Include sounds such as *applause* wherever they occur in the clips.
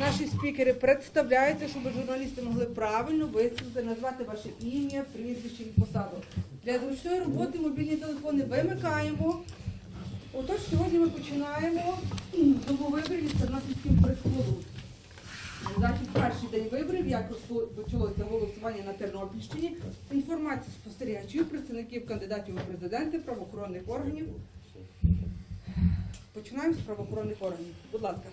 Наші спікери представляються, щоб журналісти могли правильно висловити, назвати ваше ім'я, прізвище і посаду. Для зручної роботи мобільні телефони вимикаємо. Отож, сьогодні ми починаємо добу виборів від Тернопільським прес-клубу. Захід перший день виборів, як почалося голосування на Тернопільщині. Інформація спостерігачів, представників кандидатів у президенти, правоохоронних органів. Починаємо з правоохоронних органів. Будь ласка.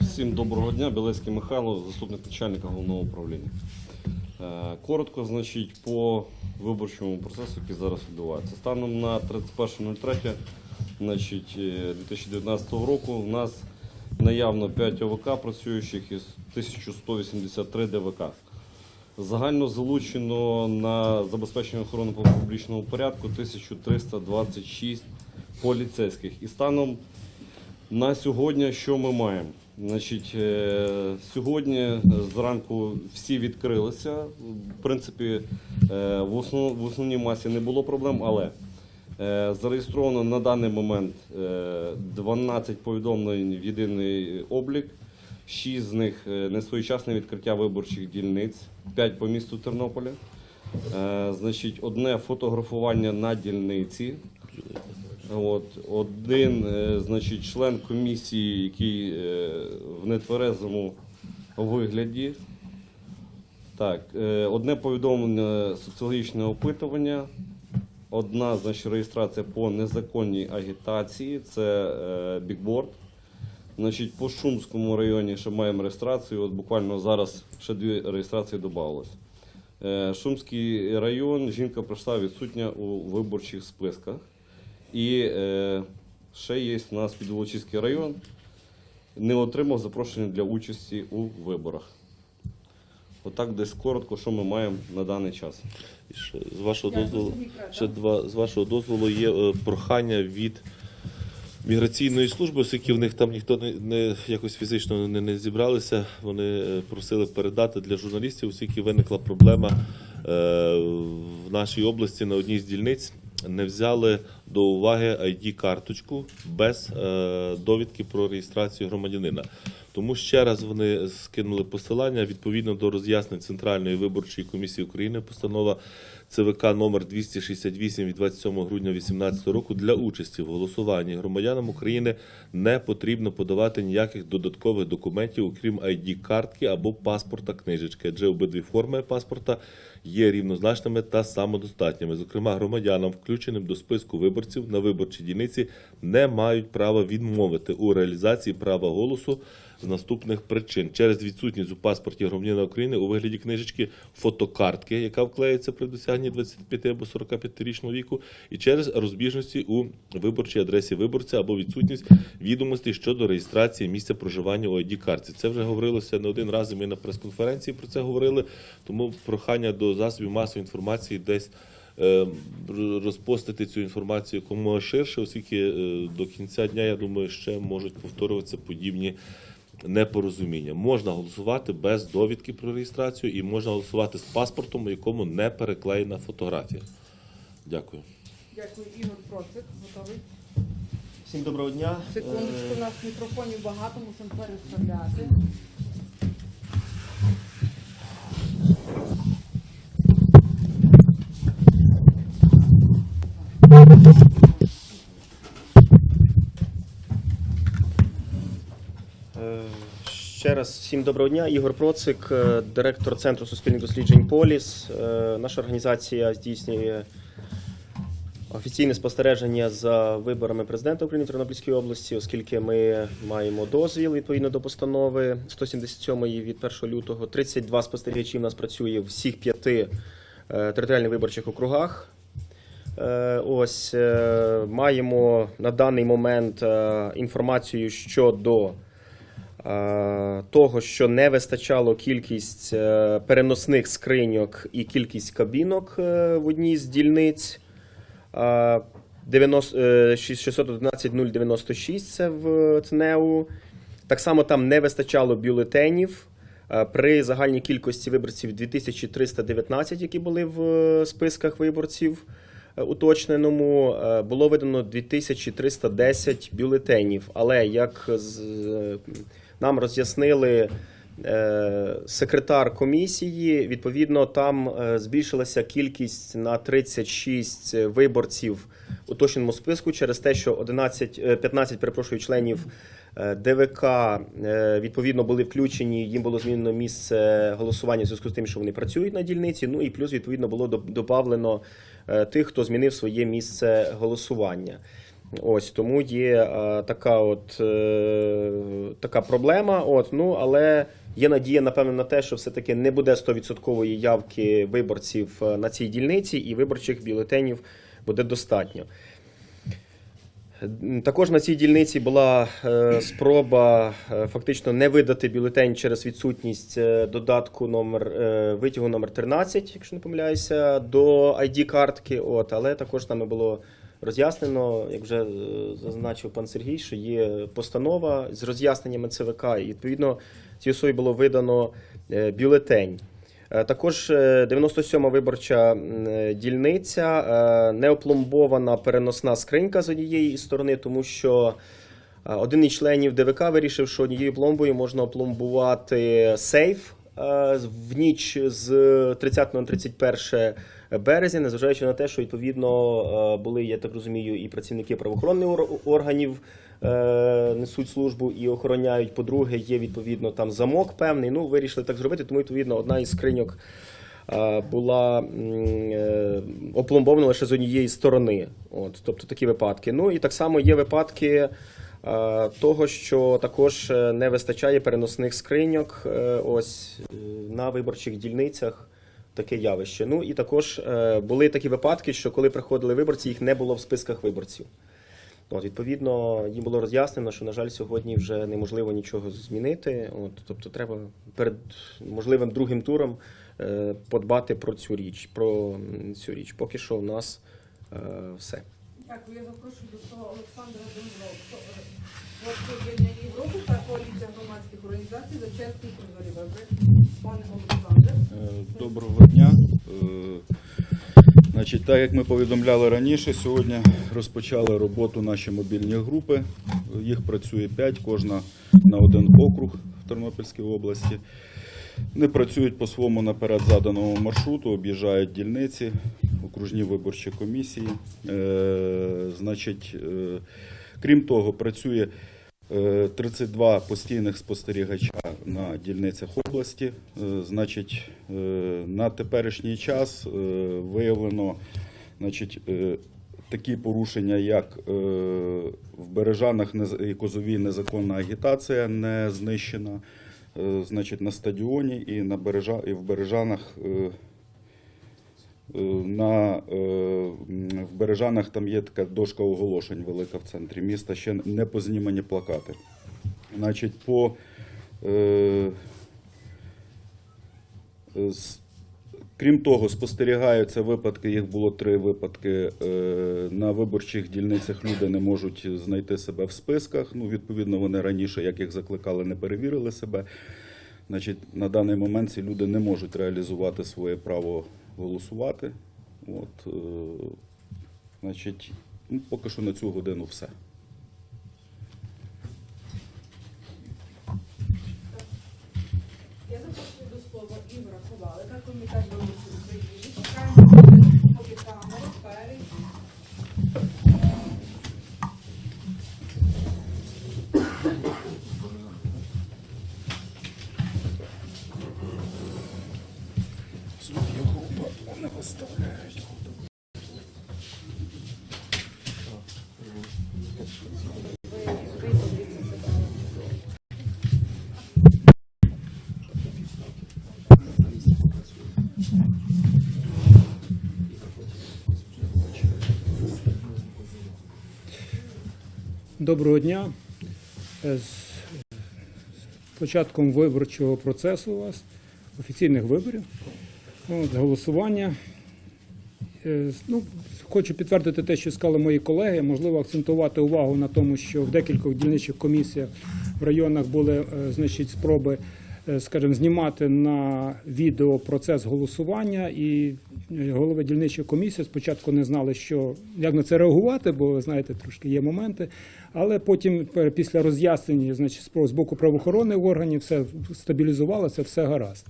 Всім доброго дня, Білецький Михайло, заступник начальника головного управління. Е, Коротко, значить, по виборчому процесу, який зараз відбувається. Станом на 31.03 е, 2019 року у нас наявно 5 ОВК працюючих із 1183 ДВК. Загально залучено на забезпечення охорони публічного порядку 1326 поліцейських. І станом на сьогодні що ми маємо? Значить, е, сьогодні зранку всі відкрилися. В принципі, е, в, основній масі не було проблем, але е, зареєстровано на даний момент е, 12 повідомлень в єдиний облік. 6 з них е, несвоєчасне відкриття виборчих дільниць, 5 по місту Тернополя. Е, Значить, одне фотографування на дільниці. От, один, е, значить, член комісії, який е, в нетверезому вигляді. Так, е, одне повідомлення соціологічне опитування, одна значить, реєстрація по незаконній агітації, це бікборд. Значить, по Шумському районі ще маємо реєстрацію. От буквально зараз ще дві реєстрації додавалось. Е, Шумський район, жінка прийшла відсутня у виборчих списках. І е, ще є у нас Підволочиський район, не отримав запрошення для участі у виборах. Отак десь коротко, що ми маємо на даний час. Ще з вашого дозволу, ще два з вашого дозволу є е, прохання від міграційної служби, оскільки в них там ніхто не, не якось фізично не, не зібралися. Вони е, просили передати для журналістів, оскільки виникла проблема е, в нашій області на одній з дільниць. Не взяли до уваги ID-карточку без е, довідки про реєстрацію громадянина. Тому ще раз вони скинули посилання відповідно до роз'яснень Центральної виборчої комісії України. Постанова ЦВК номер 268 від 27 грудня 2018 року для участі в голосуванні громадянам України не потрібно подавати ніяких додаткових документів, окрім ID-картки або паспорта книжечки, адже обидві форми паспорта є рівнозначними та самодостатніми. Зокрема, громадянам, включеним до списку виборців на виборчій дільниці, не мають права відмовити у реалізації права голосу з наступних причин через відсутність у паспорті громадянина України у вигляді книжечки фотокартки, яка вклеїться при досягненні 25 або 45-річного віку, і через розбіжності у виборчій адресі виборця або відсутність відомостей щодо реєстрації місця проживання у id картці Це вже говорилося не один раз. Ми на прес-конференції про це говорили. Тому прохання до засобів масової інформації десь. е, Розпостити цю інформацію якомога ширше, оскільки е, до кінця дня, я думаю, ще можуть повторюватися подібні непорозуміння. Можна голосувати без довідки про реєстрацію і можна голосувати з паспортом, у якому не переклеєна фотографія. Дякую. Дякую, Ігор Процик. Готовий. Всім доброго дня. Секундочку, у нас мікрофонів багато, мусимо переставляти. е, Ще раз всім доброго дня. Ігор Процик, е, директор Центру суспільних досліджень Поліс. Е, Наша організація здійснює офіційне спостереження за виборами президента України в Тернопільській області, оскільки ми маємо дозвіл відповідно до постанови 177 від 1 лютого. 32 спостерігачі в нас працює в всіх п'яти е, територіальних виборчих округах. Ось маємо на даний момент інформацію щодо того, що не вистачало кількість е, переносних скриньок і кількість кабінок е, в одній з дільниць. Е, 90, е, 611 096 це в ЦНЕУ. Так само там не вистачало бюлетенів. Е, При загальній кількості виборців 2319, які були в е, списках виборців, е, уточненому е, було видано 2310 бюлетенів. Але як з, е, нам роз'яснили е, секретар комісії, відповідно, там е, збільшилася кількість на 36 виборців у уточненому списку через те, що 11, е, 15 перепрошую, членів е, ДВК е, відповідно були включені. Їм було змінено місце голосування в зв'язку з тим, що вони працюють на дільниці. Ну і плюс відповідно було до- добавлено е, тих, хто змінив своє місце голосування. Ось тому є е, така от е, така проблема. От ну але є надія, напевно, на те, що все-таки не буде 100% явки виборців е, на цій дільниці, і виборчих бюлетенів буде достатньо. Також на цій дільниці була е, спроба е, фактично не видати бюлетень через відсутність додатку номер витягу номер 13, якщо не помиляюся, до ID-картки. От, але також нами було роз'яснено, як вже е, зазначив пан Сергій, що є постанова з роз'ясненнями ЦВК, і відповідно цій особі було видано е, бюлетень. Е, Також е, 97-ма виборча дільниця, неопломбована переносна скринька з однієї сторони, тому що один із членів ДВК вирішив, що однією пломбою можна опломбувати сейф в ніч з 30 на 31 березня, незважаючи на те, що відповідно е, були, я так розумію, і працівники правоохоронних органів е, несуть службу і охороняють. По-друге, є відповідно там замок певний. Ну, вирішили так зробити, тому відповідно одна із скриньок е, була е, опломбована лише з однієї сторони. От, тобто такі випадки. Ну і так само є випадки. Е, Того, що також е, не вистачає переносних скриньок е, ось на виборчих дільницях таке явище. Ну і також були такі випадки, що коли приходили виборці, їх не було в списках виборців. От, відповідно, їм було роз'яснено, що, на жаль, сьогодні вже неможливо нічого змінити. От, тобто, треба перед можливим другим туром подбати про цю річ. Про цю річ. Поки що у нас все. Дякую, я запрошую до слова Олександра Домбровського. Об'єднання Європи та коаліція громадських організацій за чесні прозорі. Пане Олександре. Е, Доброго дня. Е, Значить, так як ми повідомляли раніше, сьогодні розпочали роботу наші мобільні групи. Їх працює 5, кожна на один округ в Тернопільській області. Вони працюють по своєму наперед заданому маршруту, об'їжджають дільниці, окружні виборчі комісії. Е, Значить, е, крім того, працює е, 32 постійних спостерігача на дільницях області. Е, Значить, е, на теперішній час е, виявлено значить, е, такі порушення, як е, в Бережанах і Козовій незаконна агітація не знищена. Е, Значить, на стадіоні і на бережа, і в Бережанах. е, е, На, в Бережанах там є така дошка оголошень велика в центрі міста, ще не познімані плакати. Значить, по крім того, спостерігаються випадки, їх було три випадки. е, На виборчих дільницях люди не можуть знайти себе в списках. Ну, відповідно, вони раніше, як їх закликали, не перевірили себе. Значить, на даний момент ці люди не можуть реалізувати своє право голосувати. От, е, значить, ну, поки що на цю годину все. Я запрошую врахували, так Ігора так комітет виборців України. Чекаємо, поки камера перейде. Доброго дня. Е, З початком виборчого процесу у вас, офіційних виборів, от, голосування. Е, Ну, хочу підтвердити те, що сказали мої колеги. Можливо, акцентувати увагу на тому, що в декількох дільничих комісіях в районах були е, значить, спроби скажімо, знімати на відео процес голосування. І е, голови дільничої комісії спочатку не знали, що як на це реагувати, бо ви знаєте, трошки є моменти. Але потім, е, після роз'яснення, значить, з боку правоохоронних органів, все стабілізувалося, все гаразд.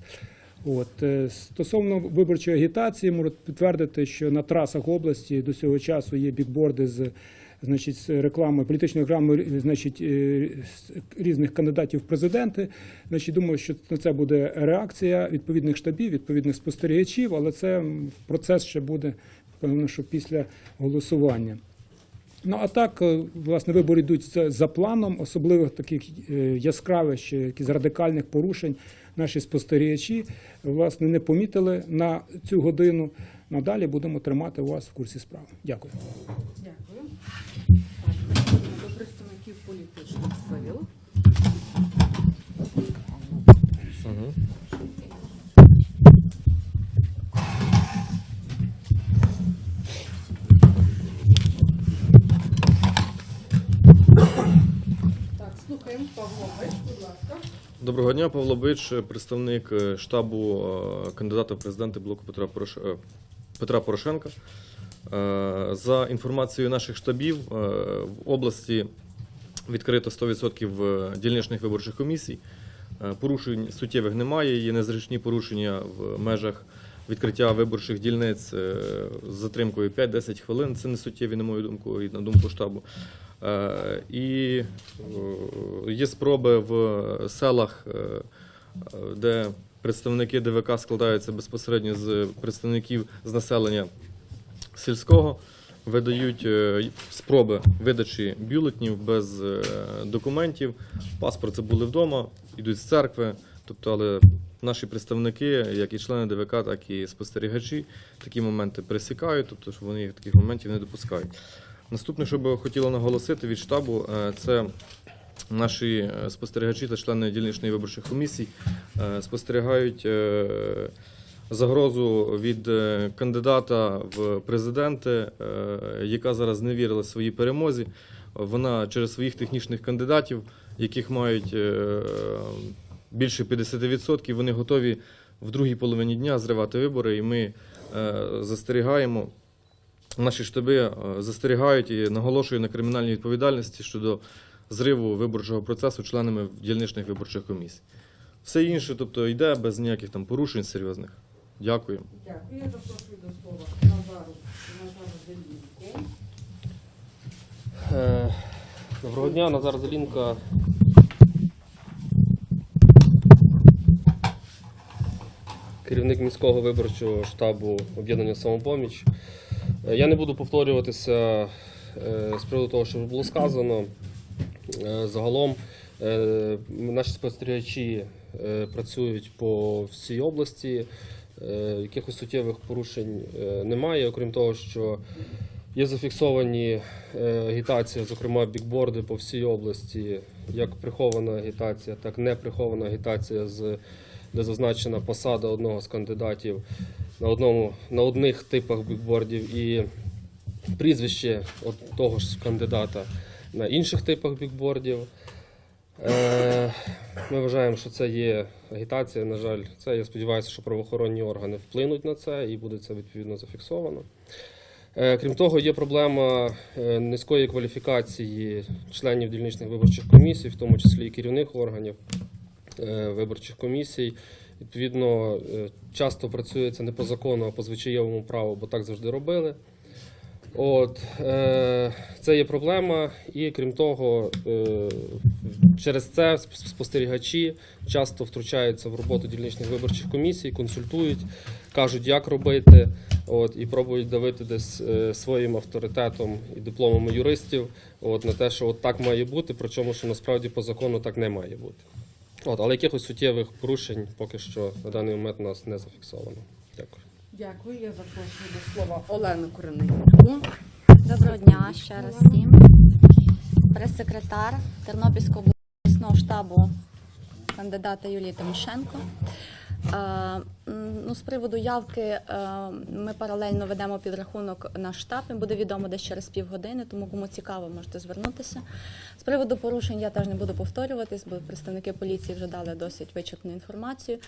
От е, стосовно виборчої агітації, можу підтвердити, що на трасах області до цього часу є бікборди з значить, з рекламою, політичною рекламою, значить, е, різних кандидатів в президенти. Значить, думаю, що на це буде реакція відповідних штабів, відповідних спостерігачів, але це процес ще буде певно, що після голосування. Ну а так, е, власне, вибори йдуть за, планом, особливих таких е, яскравих ще якісь радикальних порушень наші спостерігачі власне не помітили на цю годину. Надалі будемо тримати вас в курсі справи. Дякую. Дякую. Так, переходимо до представників політичних сил. Слухаємо Павлович, будь ласка. Доброго дня, Павло Бич, представник е, штабу е, кандидата в президенти блоку Петра, Порош... е, Петра Порошенка. За інформацією наших штабів, в області відкрито 100% дільничних виборчих комісій. Е, Порушень суттєвих немає, є незручні порушення в межах відкриття виборчих дільниць е, з затримкою 5-10 хвилин. Це не суттєві, на мою думку, і на думку штабу. Е, І е, є спроби в селах, е, е, де представники ДВК складаються безпосередньо з представників з населення сільського, видають е, спроби видачі бюлетнів без е, документів. Паспорт забули вдома, йдуть з церкви. Тобто, але наші представники, як і члени ДВК, так і спостерігачі, такі моменти пресікають, тобто що вони таких моментів не допускають. Наступне, що би хотіла наголосити від штабу, е, це наші спостерігачі та члени дільничної виборчих комісій спостерігають загрозу від е, кандидата в президенти, е, яка зараз не вірила своїй перемозі. Вона через своїх технічних кандидатів, яких мають е, більше 50%, вони готові в другій половині дня зривати вибори, і ми застерігаємо. Наші штаби застерігають і наголошують на кримінальній відповідальності щодо зриву виборчого процесу членами дільничних виборчих комісій. Все інше, тобто, йде без ніяких там порушень серйозних. Дякую. Дякую. Я запрошую до слова Назару. Назару Зелінку. Е, Доброго дня, Назар Зелінка. Керівник міського виборчого штабу об'єднання самопоміч. Е, Я не буду повторюватися е, з приводу того, що було сказано. Е, Загалом наші спостерігачі працюють по всій області. Е, Якихось суттєвих порушень е, немає, окрім того, що Є зафіксовані е, агітація, зокрема бікборди по всій області, як прихована агітація, так і не прихована агітація, де зазначена посада одного з кандидатів на, одному, на одних типах бікбордів і прізвище от того ж кандидата на інших типах бікбордів. Е, ми вважаємо, що це є агітація. На жаль, це я сподіваюся, що правоохоронні органи вплинуть на це і буде це відповідно зафіксовано. Е, Крім того, є проблема е, низької кваліфікації членів дільничних виборчих комісій, в тому числі і керівних органів виборчих комісій. Відповідно, часто працюється не по закону, а по звичаєвому праву, бо так завжди робили. От, е, це є проблема, і крім того, е, через це спостерігачі часто втручаються в роботу дільничних виборчих комісій, консультують, кажуть, як робити, от, і пробують давити десь е, своїм авторитетом і дипломами юристів от, на те, що от так має бути, причому що насправді по закону так не має бути. От, але якихось суттєвих порушень поки що на даний момент у нас не зафіксовано. Дякую. Дякую. Я запрошую до слова Олену Корененьку. Доброго дня ще раз всім. Прес-секретар Тернопільського обласного штабу кандидата Юлії Тимошенко. Е, Ну, з приводу явки е, ми паралельно ведемо підрахунок на штаб. і Буде відомо десь через півгодини, тому кому цікаво, можете звернутися. З приводу порушень я теж не буду повторюватись, бо представники поліції вже дали досить вичерпну інформацію.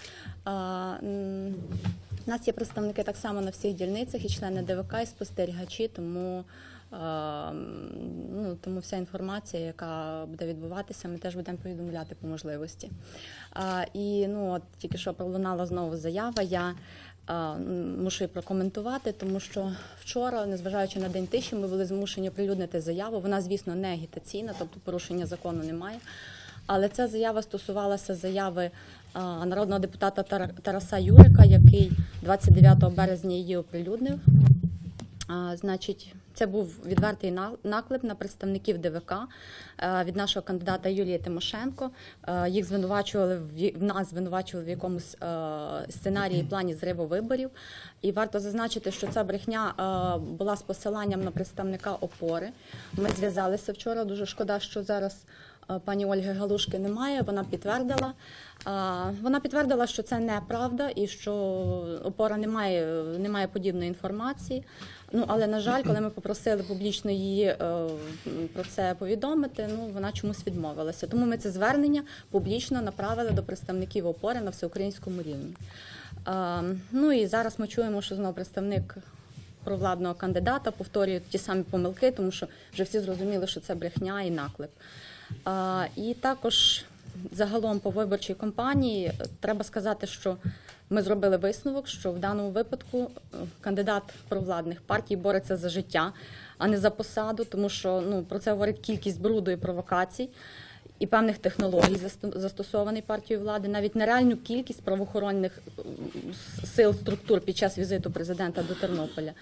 У нас є представники так само на всіх дільницях і члени ДВК, і спостерігачі, тому. е, Ну, тому вся інформація, яка буде відбуватися, ми теж будемо повідомляти по можливості. А, і ну, от тільки що пролунала знову заява. Я а, мушу її прокоментувати, тому що вчора, незважаючи на день тиші, ми були змушені оприлюднити заяву. Вона, звісно, не агітаційна, тобто порушення закону немає. Але ця заява стосувалася заяви народного депутата Тараса Юрика, який 29 березня її оприлюднив. Значить, це був відвертий наклеп на представників ДВК е, від нашого кандидата Юлії Тимошенко. Е, Їх звинувачували в нас звинувачували в якомусь е, сценарії плані зриву виборів. І варто зазначити, що ця брехня е, була з посиланням на представника опори. Ми зв'язалися вчора. Дуже шкода, що зараз. Е, Пані Ольги Галушки немає. Вона підтвердила. Вона підтвердила, що це неправда і що опора не має, не має подібної інформації. Ну але на жаль, коли ми попросили публічно її е, про це повідомити, ну вона чомусь відмовилася. Тому ми це звернення публічно направили до представників опори на всеукраїнському рівні. Е, ну і зараз ми чуємо, що знову представник провладного кандидата повторює ті самі помилки, тому що вже всі зрозуміли, що це брехня і наклеп. І також загалом по виборчій кампанії треба сказати, що ми зробили висновок, що в даному випадку е, кандидат провладних партій бореться за життя, а не за посаду, тому що ну про це говорить кількість бруду і провокацій. І певних технологій застосований партією влади, навіть нереальну кількість правоохоронних сил структур під час візиту президента до Тернополя.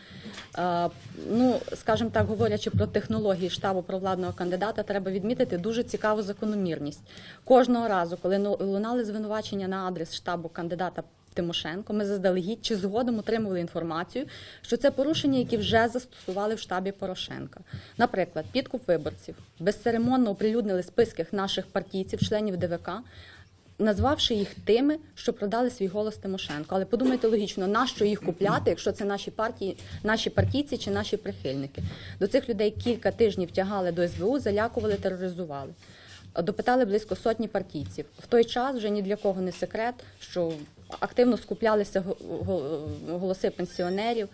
Е, Ну, скажімо так, говорячи про технології штабу провладного кандидата, треба відмітити дуже цікаву закономірність. Кожного разу, коли лунали звинувачення на адрес штабу кандидата Тимошенко, ми заздалегідь чи згодом отримували інформацію, що це порушення, які вже застосували в штабі Порошенка. Наприклад, підкуп виборців безцеремонно оприлюднили списки наших партійців, членів ДВК. Назвавши їх тими, що продали свій голос Тимошенко. Але подумайте логічно, нащо їх купляти, якщо це наші партії, наші партійці чи наші прихильники? До цих людей кілька тижнів тягали до СБУ, залякували, тероризували. Допитали близько сотні партійців. В той час вже ні для кого не секрет, що активно скуплялися го- го- голоси пенсіонерів.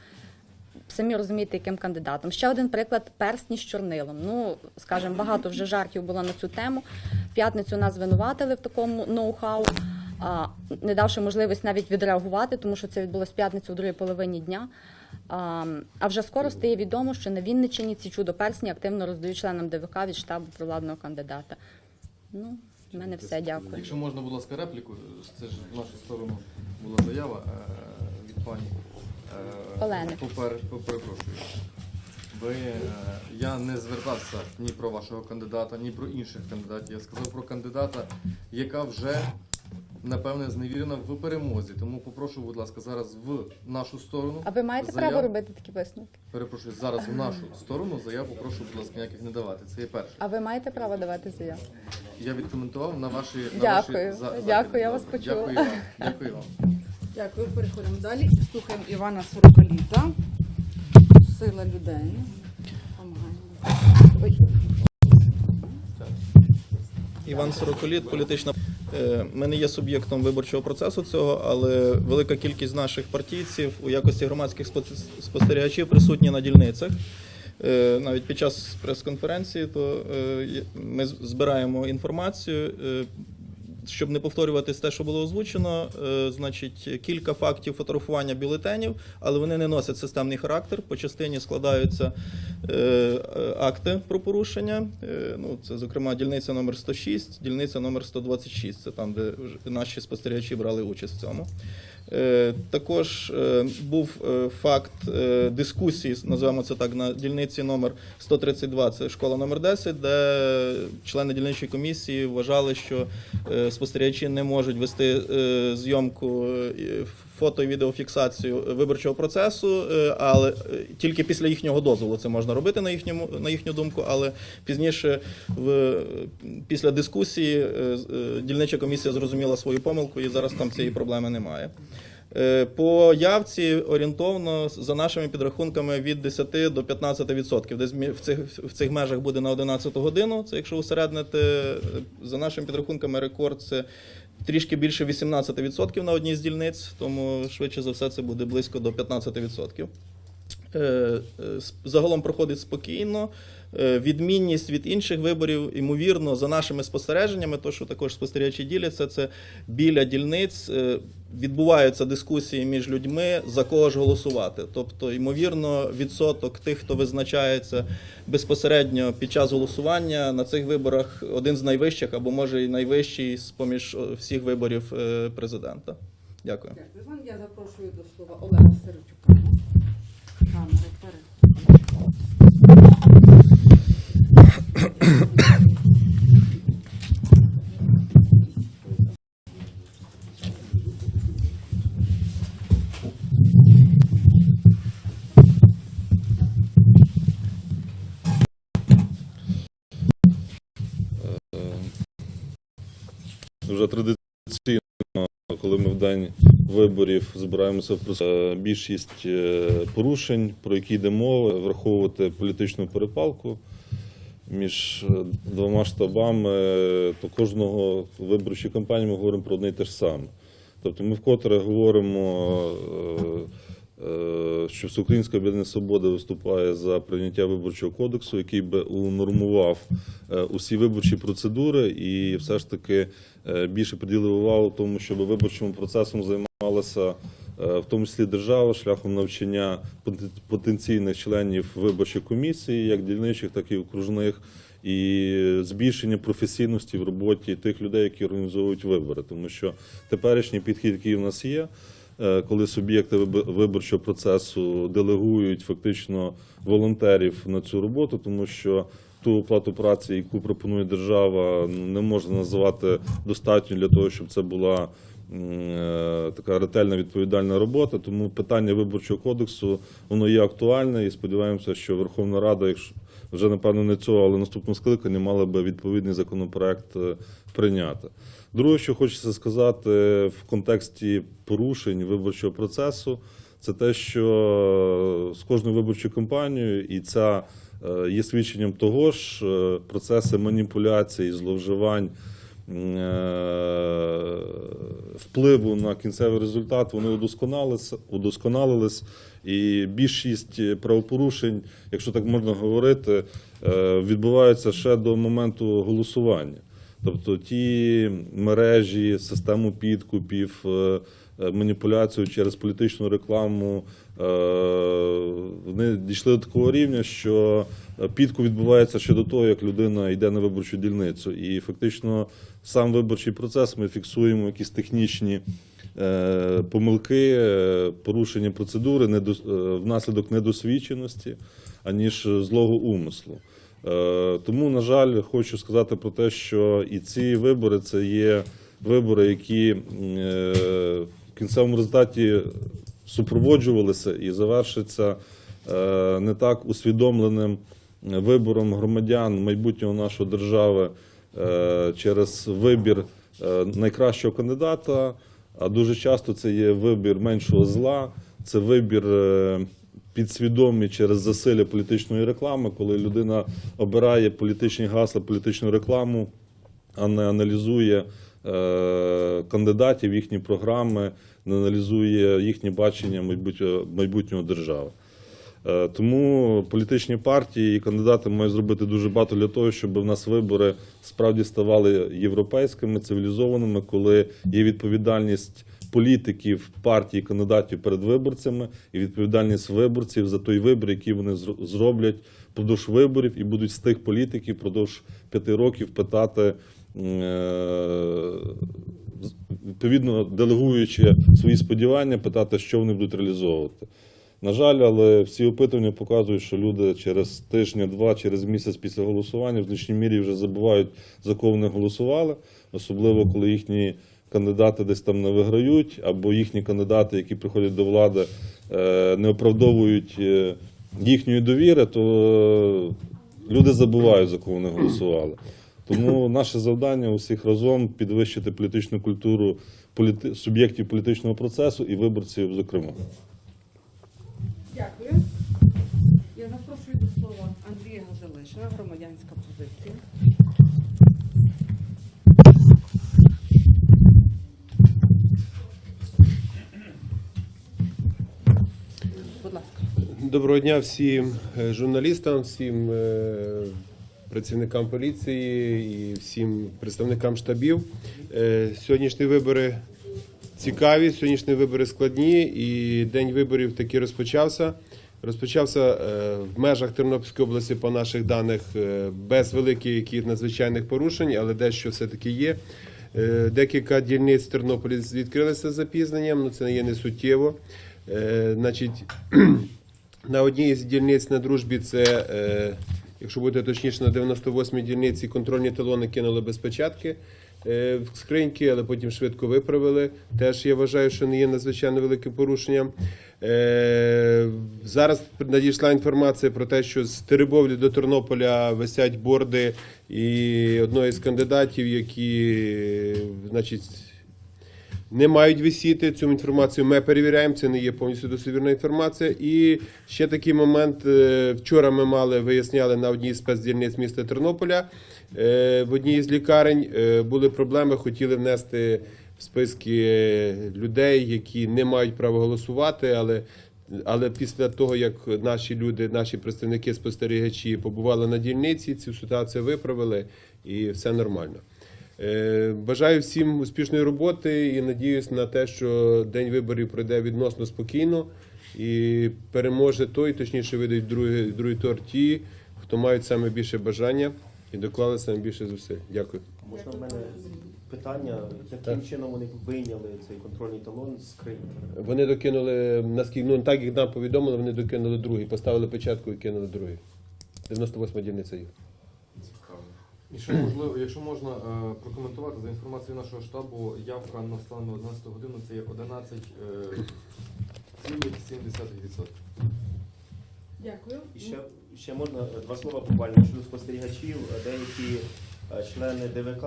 Самі розумієте, яким кандидатом. Ще один приклад персні з чорнилом. Ну, скажімо, багато вже жартів було на цю тему. В п'ятницю нас звинуватили в такому ноу-хау, не давши можливість навіть відреагувати, тому що це відбулося в п'ятницю в другій половині дня. А, а вже скоро стає відомо, що на Вінниччині ці чудо персні активно роздають членам ДВК від штабу провладного кандидата. Ну, в мене все, дякую. Якщо можна, будь ласка, репліку, це ж в нашу сторону була заява е, від пані е, Олени. Попер, перепрошую. Ви, е, я не звертався ні про вашого кандидата, ні про інших кандидатів. Я сказав про кандидата, яка вже напевне зневірена в перемозі. Тому попрошу, будь ласка, зараз в нашу сторону. А ви маєте заяв- право робити такі висновки? Перепрошую, зараз в нашу сторону заяву попрошу, будь ласка, ніяких не давати. Це є перше. А ви маєте право давати заяву? Я відкоментував на ваші на Дякую. ваші за- Дякую, я вас почула. Дякую вам. Дякую вам. Дякую, переходимо далі. Слухаємо Івана Сорокаліта. Сила людей. Помагаємо. Ой. Іван Сороколіт, політична. Е, Ми не є суб'єктом виборчого процесу цього, але велика кількість наших партійців у якості громадських спостерігачів присутні на дільницях. Е, Навіть під час прес-конференції то е, ми збираємо інформацію. Щоб не повторюватись те, що було озвучено, е, значить кілька фактів фотографування бюлетенів, але вони не носять системний характер. По частині складаються е, е, акти про порушення. Ну, це, зокрема, дільниця номер 106, дільниця номер 126. Це там, де наші спостерігачі брали участь в цьому. Е, Також е, був е, факт дискусії, називаємо це так, на дільниці номер 132, це школа номер 10, де члени дільничої комісії вважали, що спостерігачі не можуть вести зйомку фото і відеофіксацію виборчого процесу, е, але е, тільки після їхнього дозволу це можна робити на їхньому на їхню думку. Але пізніше, в після дискусії, е, з- е, дільнича комісія зрозуміла свою помилку, і зараз там цієї проблеми немає. По явці орієнтовно за нашими підрахунками від 10 до 15%. Десь в цих, в цих межах буде на 11 годину. Це якщо усереднити, за нашими підрахунками, рекорд це трішки більше 18% на одній з дільниць, тому швидше за все це буде близько до 15%. Е, е, Загалом проходить спокійно. Е, Відмінність від інших виборів, ймовірно, за нашими спостереженнями, то що також спостерігачі діляться, це біля дільниць е, відбуваються дискусії між людьми за кого ж голосувати. Тобто, ймовірно, відсоток тих, хто визначається безпосередньо під час голосування на цих виборах один з найвищих або може і найвищий з поміж всіх виборів е, президента. Дякую. Я запрошую до слова Олега Сирочука. Вже традиційно, коли ми в день виборів збираємося в е, більшість е, порушень, про які йде мова, враховувати політичну перепалку між е, двома штабами, е, то кожного виборчої кампанії ми говоримо про одне і те ж саме. Тобто ми вкотре говоримо, е, що Всеукраїнська об'єднання свобода виступає за прийняття виборчого кодексу, який би унормував усі виборчі процедури, і все ж таки більше приділив увагу тому, щоб виборчим процесом займалася в тому числі держава шляхом навчання потен- потенційних членів виборчої комісії, як дільничих, так і окружних, і збільшення професійності в роботі тих людей, які організовують вибори, тому що теперішній підхід, який в нас є. е, Коли суб'єкти виб- виборчого процесу делегують фактично волонтерів на цю роботу, тому що ту оплату праці, яку пропонує держава, не можна називати достатньо для того, щоб це була е, така ретельна відповідальна робота. Тому питання виборчого кодексу воно є актуальне, і сподіваємося, що Верховна Рада, якщо вже напевно не цього, але наступного скликання мала би відповідний законопроект е, прийняти. Друге, що хочеться сказати в контексті порушень виборчого процесу, це те, що з кожною виборчою кампанією, і ця е, є свідченням того ж, е, процеси маніпуляцій, зловживань. Е, Впливу на кінцевий результат вони удосконалились, удосконалились, і більшість правопорушень, якщо так можна говорити, е, відбуваються ще до моменту голосування. Тобто ті мережі, систему підкупів, е, е, маніпуляцію через політичну рекламу, е, вони дійшли до такого рівня, що е, підкуп відбувається ще до того, як людина йде на виборчу дільницю. І фактично сам виборчий процес ми фіксуємо якісь технічні е, помилки, е, порушення процедури е, внаслідок недосвідченості, аніж злого умислу. Тому, на жаль, хочу сказати про те, що і ці вибори це є вибори, які в кінцевому результаті супроводжувалися і завершиться е, не так усвідомленим вибором громадян майбутнього нашої держави через вибір е, найкращого кандидата. А дуже часто це є вибір меншого зла, це вибір е, підсвідомий через засилля політичної реклами, коли людина обирає політичні гасла, політичну рекламу, а не аналізує е, кандидатів, їхні програми, не аналізує їхнє бачення майбутнього держави. Е, Тому політичні партії і кандидати мають зробити дуже багато для того, щоб в нас вибори справді ставали європейськими, цивілізованими, коли є відповідальність політиків, партій, кандидатів перед виборцями і відповідальність виборців за той вибір, який вони зро- зроблять впродовж виборів, і будуть з тих політиків впродовж п'яти років питати. е, Відповідно, делегуючи свої сподівання, питати, що вони будуть реалізовувати. На жаль, але всі опитування показують, що люди через тижня-два, через місяць після голосування в значній мірі вже забувають, за кого вони голосували, особливо коли їхні кандидати десь там не виграють, або їхні кандидати, які приходять до влади, е, не оправдовують е, їхньої довіри, то е, люди забувають, за кого вони голосували. Тому наше завдання усіх разом підвищити політичну культуру політи... суб'єктів політичного процесу і виборців, зокрема. Дякую. Я запрошую до слова Андрія громадянська позиція. Будь ласка. Доброго дня всім е, журналістам, всім е, працівникам поліції і всім представникам штабів. Е, Сьогоднішні вибори цікаві, сьогоднішні вибори складні, і день виборів таки розпочався. Розпочався е, в межах Тернопільської області, по наших даних, е, без великих надзвичайних порушень, але дещо все-таки є. Е, Декілька дільниць Тернополі відкрилися з запізненням, але це є не суттєво. Значить, *clears throat* на одній з дільниць на дружбі це, якщо бути точніше, на 98-й дільниці контрольні талони кинули без печатки е, в скриньки, але потім швидко виправили. Теж я вважаю, що не є надзвичайно великим порушенням. Е, зараз надійшла інформація про те, що з Теребовлі до Тернополя висять борди і одного із кандидатів, які, е, значить, не мають висіти. Цю інформацію ми перевіряємо. Це не є повністю достовірна інформація. І ще такий момент. е, Вчора ми мали виясняли на одній з спецдільниць міста Тернополя. Е, В одній з лікарень е, були проблеми, хотіли внести в списки е, людей, які не мають права голосувати, але. Але після того, як наші люди, наші представники спостерігачі побували на дільниці, цю ситуацію виправили і все нормально. Бажаю всім успішної роботи і надіюсь на те, що день виборів пройде відносно спокійно і переможе той, точніше видають другий, другий тур ті, хто мають саме більше бажання і доклали саме більше зусиль. Дякую. Можна в мене питання, яким чином вони вийняли цей контрольний талон з скриньки? Вони докинули наскільки ну так як нам повідомили, вони докинули другий, поставили печатку і кинули другий. 98 дільниця їх. І ще можливо, якщо можна е, прокоментувати за інформацією нашого штабу, явка на стан 11 годину це є 11,7%. Дякую. І ще, ще можна е, два слова буквально щодо спостерігачів. Деякі е, члени ДВК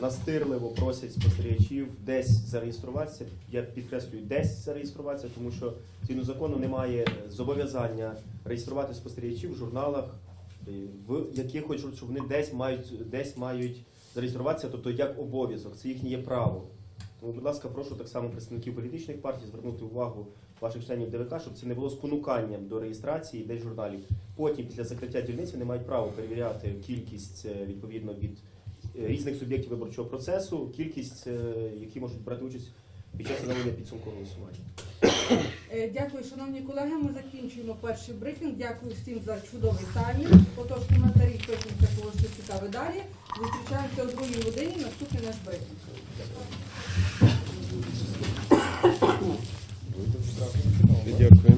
настирливо просять спостерігачів десь зареєструватися. Я підкреслюю, десь зареєструватися, тому що згідно закону немає зобов'язання реєструвати спостерігачів в журналах, е, в яких хочуть, щоб вони десь мають десь мають зареєструватися, тобто як обов'язок, це їхнє право. Тому, будь ласка, прошу так само представників політичних партій звернути увагу ваших членів ДВК, щоб це не було спонуканням до реєстрації десь журналів. Потім, після закриття дільниці, вони мають право перевіряти кількість е, відповідно від е, різних суб'єктів виборчого процесу, кількість, е, які можуть брати участь під час встановлення підсумкового голосування. Дякую, шановні колеги. Ми закінчуємо перший брифінг. Дякую всім за чудовий таймінг. Отож, коментарі пишемося, кого що цікаве далі. Зустрічаємося о другій годині. Наступний наш брифінг. Дякую.